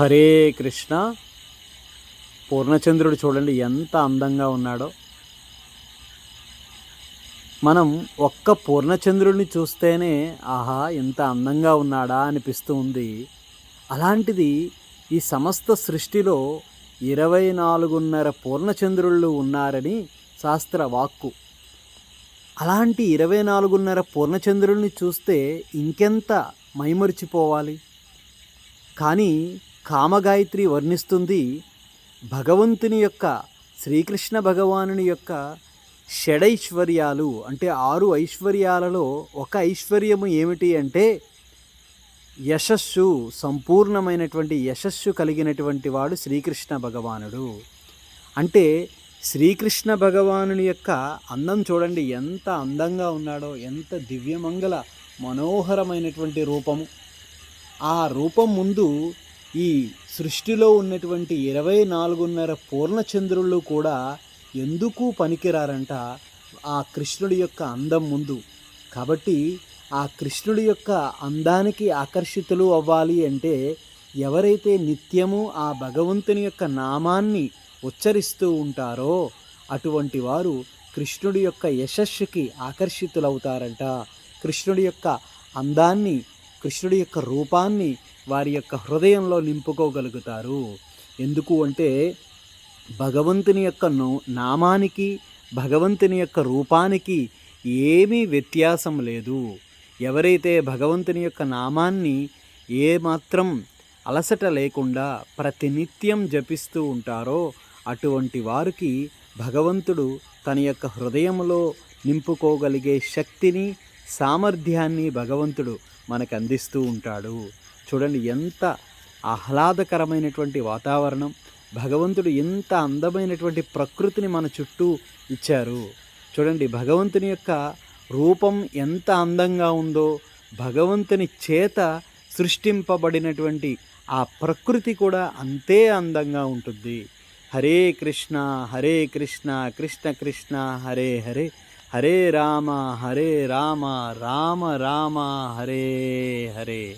హరే కృష్ణ. పూర్ణచంద్రుడు చూడండి ఎంత అందంగా ఉన్నాడో. మనం ఒక్క పూర్ణచంద్రుడిని చూస్తేనే ఆహా ఎంత అందంగా ఉన్నాడా అనిపిస్తూ ఉంది. అలాంటిది ఈ సమస్త సృష్టిలో ఇరవై నాలుగున్నర పూర్ణచంద్రుళ్ళు ఉన్నారని శాస్త్ర వాక్కు. అలాంటి ఇరవై నాలుగున్నర పూర్ణచంద్రుల్ని చూస్తే ఇంకెంత మైమరిచిపోవాలి? కానీ కామగాయత్రి వర్ణిస్తుంది భగవంతుని యొక్క శ్రీకృష్ణ భగవానుని యొక్క షడైశ్వర్యాలు. అంటే ఆరు ఐశ్వర్యాలలో ఒక ఐశ్వర్యము ఏమిటి అంటే యశస్సు సంపూర్ణమైనటువంటి యశస్సు కలిగినటువంటి వాడు శ్రీకృష్ణ భగవానుడు. అంటే శ్రీకృష్ణ భగవానుని యొక్క అందం చూడండి ఎంత అందంగా ఉన్నాడో ఎంత దివ్యమంగళ మనోహరమైనటువంటి రూపము. ఆ రూపం ముందు ఈ సృష్టిలో ఉన్నటువంటి ఇరవై నాలుగున్నర పూర్ణచంద్రులు కూడా ఎందుకు పనికిరారంట? ఆ కృష్ణుడి యొక్క అందం ముందు. కాబట్టి ఆ కృష్ణుడి యొక్క అందానికి ఆకర్షితులు అవ్వాలి అంటే ఎవరైతే నిత్యము ఆ భగవంతుని యొక్క నామాన్ని ఉచ్చరిస్తూ ఉంటారో అటువంటి వారు కృష్ణుడి యొక్క యశస్సుకి ఆకర్షితులవుతారంట. కృష్ణుడి యొక్క అందాన్ని కృష్ణుడి యొక్క రూపాన్ని వారి యొక్క హృదయంలో నింపుకోగలుగుతారు. ఎందుకు అంటే భగవంతుని యొక్క నో నామానికి భగవంతుని యొక్క రూపానికి ఏమీ వ్యత్యాసం లేదు. ఎవరైతే భగవంతుని యొక్క నామాన్ని ఏమాత్రం అలసట లేకుండా ప్రతినిత్యం జపిస్తూ ఉంటారో అటువంటి వారికి భగవంతుడు తన యొక్క హృదయంలో నింపుకోగలిగే శక్తిని సామర్థ్యాన్ని భగవంతుడు మనకు అందిస్తూ ఉంటాడు. చూడండి ఎంత ఆహ్లాదకరమైనటువంటి వాతావరణం. భగవంతుడు ఎంత అందమైనటువంటి ప్రకృతిని మన చుట్టూ ఇచ్చారు. చూడండి భగవంతుని యొక్క రూపం ఎంత అందంగా ఉందో భగవంతుని చేత సృష్టింపబడినటువంటి ఆ ప్రకృతి కూడా అంతే అందంగా ఉంటుంది. హరే కృష్ణ హరే కృష్ణ కృష్ణ కృష్ణ హరే హరే హరే రామ హరే రామ రామ రామ హరే హరే.